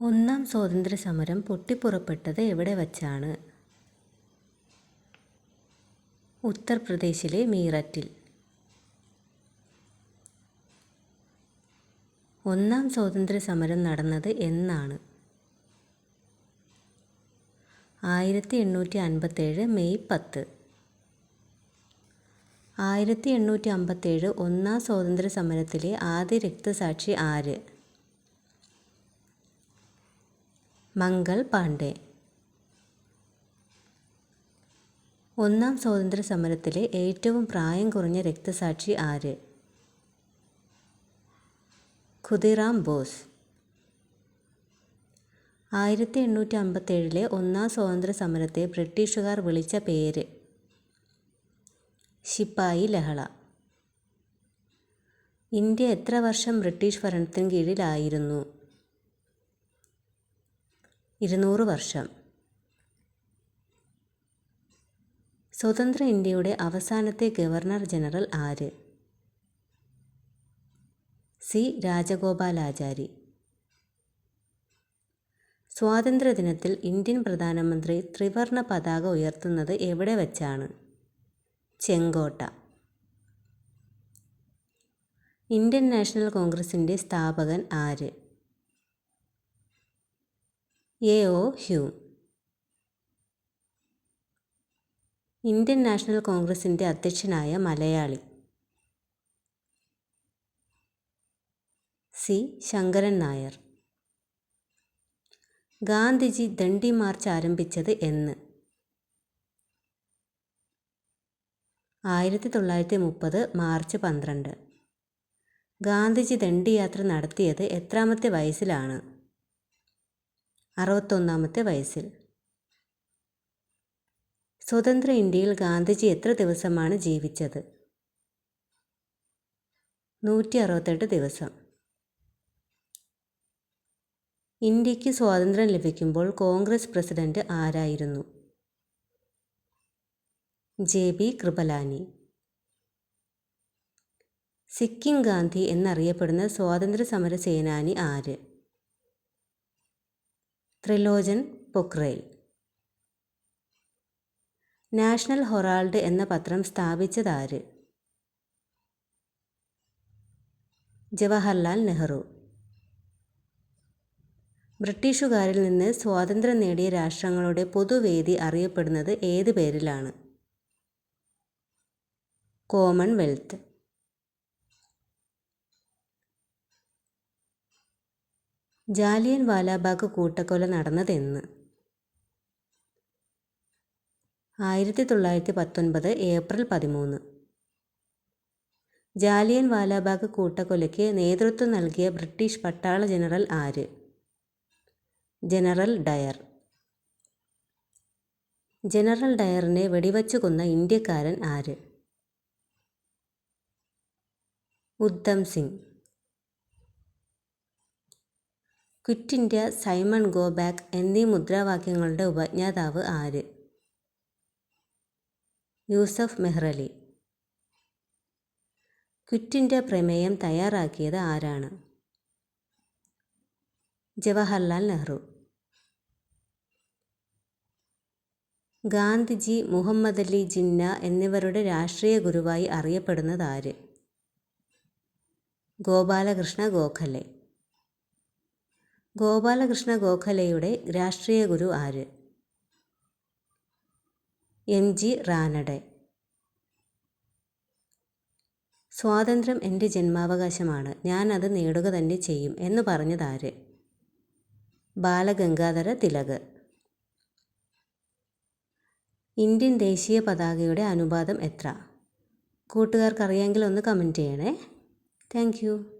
ഒന്നാം സ്വാതന്ത്ര്യ സമരം പൊട്ടിപ്പുറപ്പെട്ടത് എവിടെ വച്ചാണ്? ഉത്തർപ്രദേശിലെ മീററ്റിൽ. ഒന്നാം സ്വാതന്ത്ര്യ സമരം നടന്നത് എന്നാണ്. ആയിരത്തി എണ്ണൂറ്റി അൻപത്തേഴ് മെയ് പത്ത്. ആയിരത്തി എണ്ണൂറ്റി അമ്പത്തേഴ് ഒന്നാം സ്വാതന്ത്ര്യ സമരത്തിലെ ആദ്യ രക്തസാക്ഷി ആര്? മംഗൾ പാണ്ഡെ. ഒന്നാം സ്വാതന്ത്ര്യ സമരത്തിലെ ഏറ്റവും പ്രായം കുറഞ്ഞ രക്തസാക്ഷി ആര്? ഖുദിറാം ബോസ്. ആയിരത്തി എണ്ണൂറ്റി അമ്പത്തേഴിലെ ഒന്നാം സ്വാതന്ത്ര്യ സമരത്തെ ബ്രിട്ടീഷുകാർ വിളിച്ച പേര്? ശിപ്പായി ലഹള. ഇന്ത്യ എത്ര വർഷം ബ്രിട്ടീഷ് ഭരണത്തിന് കീഴിലായിരുന്നു? ഇരുന്നൂറ് വർഷം. സ്വതന്ത്ര ഇന്ത്യയുടെ അവസാനത്തെ ഗവർണർ ജനറൽ ആര്? സി. രാജഗോപാലാചാരി. സ്വാതന്ത്ര്യദിനത്തിൽ ഇന്ത്യൻ പ്രധാനമന്ത്രി ത്രിവർണ പതാക ഉയർത്തുന്നത് എവിടെ വച്ചാണ്? ചെങ്കോട്ട. ഇന്ത്യൻ നാഷണൽ കോൺഗ്രസിന്റെ സ്ഥാപകൻ ആര്? A O Hume Indian national കോൺഗ്രസിന്റെ അധ്യക്ഷനായ മലയാളി. സി. ശങ്കരൻ നായർ. ഗാന്ധിജി ദണ്ഡി മാർച്ച് ആരംഭിച്ചത് എന്ന്. ആയിരത്തി തൊള്ളായിരത്തി മുപ്പത് മാർച്ച് പന്ത്രണ്ട്. ഗാന്ധിജി ദണ്ഡി യാത്ര നടത്തിയത് എത്രാമത്തെ വയസ്സിലാണ്? അറുപത്തൊന്നാമത്തെ വയസ്സിൽ. സ്വതന്ത്ര ഇന്ത്യയിൽ ഗാന്ധിജി എത്ര ദിവസമാണ് ജീവിച്ചത്? നൂറ്റി അറുപത്തെട്ട് ദിവസം. ഇന്ത്യയ്ക്ക് സ്വാതന്ത്ര്യം ലഭിക്കുമ്പോൾ കോൺഗ്രസ് പ്രസിഡന്റ് ആരായിരുന്നു? J B Kripalani. Sikkim Gandhi എന്നറിയപ്പെടുന്ന സ്വാതന്ത്ര്യ സമര സേനാനി ആര്? ത്രിലോചൻ പൊക്രേൽ നാഷണൽ ഹൊറാൾഡ് എന്ന പത്രം സ്ഥാപിച്ചതാര്? ജവഹർലാൽ നെഹ്റു. ബ്രിട്ടീഷുകാരിൽ നിന്ന് സ്വാതന്ത്ര്യം നേടിയ രാഷ്ട്രങ്ങളുടെ പൊതുവേദി അറിയപ്പെടുന്നത് ഏത് പേരിലാണ്? കോമൺവെൽത്ത്. ജാലിയൻ വാലാബാഗ് കൂട്ടക്കൊല നടന്നതെന്ന്. ആയിരത്തി തൊള്ളായിരത്തി പത്തൊൻപത് ഏപ്രിൽ പതിമൂന്ന്. ജാലിയൻ വാലാബാഗ് കൂട്ടക്കൊലയ്ക്ക് നേതൃത്വം നൽകിയ ബ്രിട്ടീഷ് പട്ടാള ജനറൽ ആര്? General Dyer. ജനറൽ ഡയറിനെ വെടിവച്ചു കൊന്ന ഇന്ത്യക്കാരൻ ആര്? Udham Singh. Quit India Simon go back എന്നീ മുദ്രാവാക്യങ്ങളുടെ ഉപജ്ഞാതാവ് ആര്? യൂസഫ് മെഹ്റലി. ക്വിറ്റ് ഇന്ത്യ പ്രമേയം തയ്യാറാക്കിയത് ആരാണ്? ജവഹർലാൽ നെഹ്റു. ഗാന്ധിജി മുഹമ്മദ് അലി ജിന്ന എന്നിവരുടെ രാഷ്ട്രീയ ഗുരുവായി അറിയപ്പെടുന്നത് ആര്? ഗോപാലകൃഷ്ണ ഗോഖലെ. ഗോപാലകൃഷ്ണ ഗോഖലെയുടെ രാഷ്ട്രീയ ഗുരു ആര്? എം ജി റാനഡെ സ്വാതന്ത്ര്യം എന്റെ ജന്മാവകാശമാണ്. ഞാൻ അത് നേടുക തന്നെ ചെയ്യും എന്ന് പറഞ്ഞതാര് ബാലഗംഗാധര തിലക്. ഇന്ത്യൻ ദേശീയ പതാകയുടെ അനുപാതം എത്ര? കൂട്ടുകാർക്കറിയാമെങ്കിൽ ഒന്ന് കമന്റ് ചെയ്യണേ. താങ്ക്